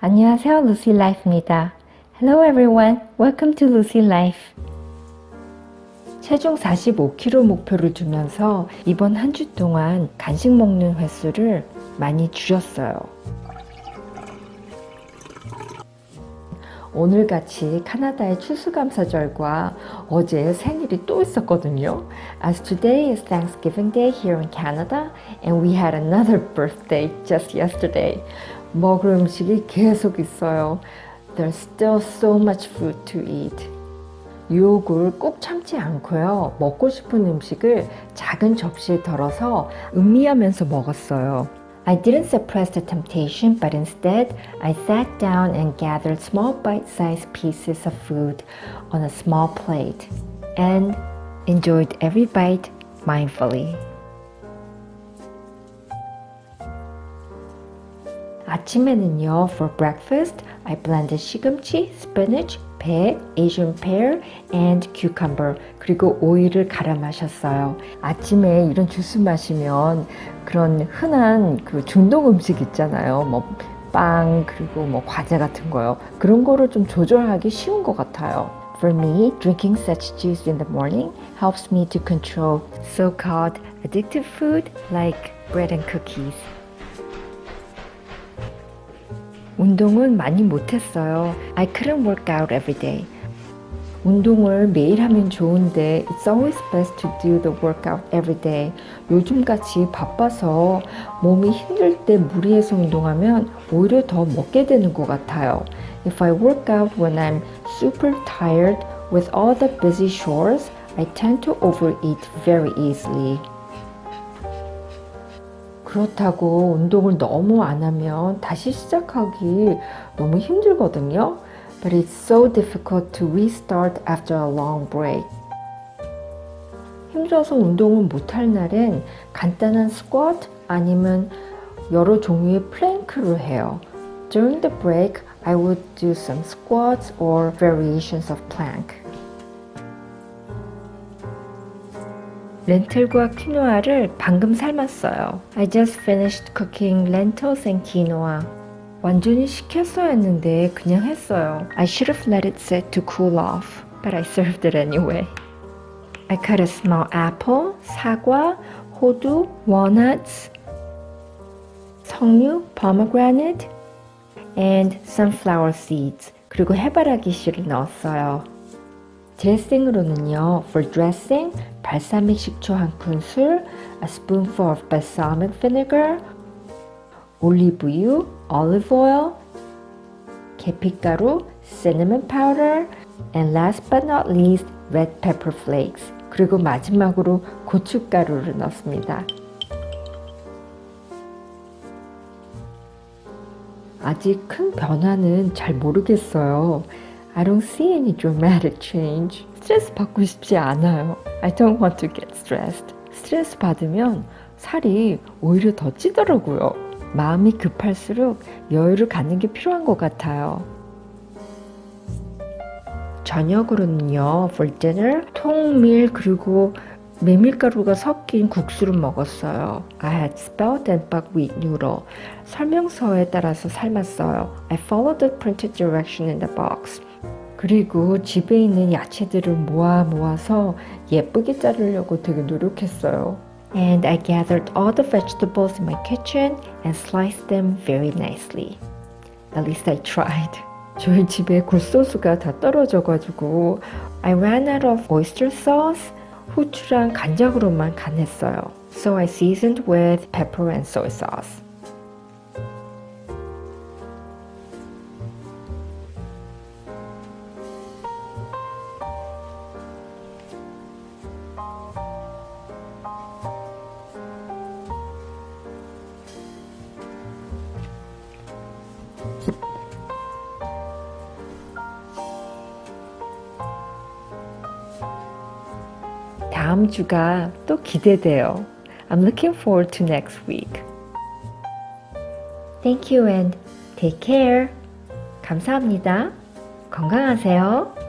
안녕하세요. 루시 라이프입니다. Hello everyone. Welcome to Lucy Life. 체중 45kg 목표를 두면서 이번 한 주 동안 간식 먹는 횟수를 많이 줄였어요. 오늘같이 카나다의 추수감사절과 어제 생일이 또 있었거든요. As today is Thanksgiving Day here in Canada and we had another birthday just yesterday. 먹을 음식이 계속 있어요. There's still so much food to eat. 유혹을 꼭 참지 않고요. 먹고 싶은 음식을 작은 접시에 덜어서 음미하면서 먹었어요. I didn't suppress the temptation, but instead I sat down and gathered small bite-sized pieces of food on a small plate and enjoyed every bite mindfully. 아침에는요, for breakfast, I blended 시금치, spinach, 배, Asian pear, and cucumber. 그리고 오이를 갈아 마셨어요. 아침에 이런 주스 마시면 그런 흔한 그 중독 음식 있잖아요. 뭐 빵, 그리고 뭐 과자 같은 거요. 그런 거를 좀 조절하기 쉬운 것 같아요. For me, drinking such juice in the morning helps me to control so-called addictive food like bread and cookies. 운동은 많이 못했어요. I couldn't work out every day. 운동을 매일 하면 좋은데 it's always best to do the workout every day. 요즘같이 바빠서 몸이 힘들 때 무리해서 운동하면 오히려 더 먹게 되는 것 같아요. If I work out when I'm super tired with all the busy chores, I tend to overeat very easily. 그렇다고 운동을 너무 안 하면 다시 시작하기 너무 힘들거든요. But it's so difficult to restart after a long break. 힘들어서 운동을 못할 날엔 간단한 스쿼트 아니면 여러 종류의 플랭크를 해요. During the break, I would do some squats or variations of plank. 렌틀과 퀴노아를 방금 삶았어요. I just finished cooking lentils and quinoa. 완전히 식혔어야 했는데 그냥 했어요. I should have let it sit to cool off, but I served it anyway. I cut a small apple, 사과, 호두, walnuts, 석류, pomegranate, and sunflower seeds. 그리고 해바라기 씨를 넣었어요. 드레싱으로는요, for dressing, 발사믹 식초 한 큰술, a spoonful of balsamic vinegar, 올리브유, olive oil, 계피가루, cinnamon powder, and last but not least, red pepper flakes. 그리고 마지막으로 고춧가루를 넣습니다. 아직 큰 변화는 잘 모르겠어요. I don't see any dramatic change. 스트레스 받고 싶지 않아요. I don't want to get stressed. 스트레스 받으면 살이 오히려 더 찌더라고요. 마음이 급할수록 여유를 갖는 게 필요한 것 같아요. 저녁으로는요, for dinner, 통밀 그리고 메밀가루가 섞인 국수를 먹었어요. I had spelt and buckwheat noodle. 설명서에 따라서 삶았어요. I followed the printed direction in the box. 그리고 집에 있는 야채들을 모아 모아서 예쁘게 자르려고 되게 노력했어요. And I gathered all the vegetables in my kitchen and sliced them very nicely. At least I tried. 저희 집에 굴소스가 다 떨어져가지고 I ran out of oyster sauce. 후추랑 간장으로만 간했어요. So I seasoned with pepper and soy sauce. 다음 주가 또 기대돼요. I'm looking forward to next week. Thank you and take care. 감사합니다. 건강하세요.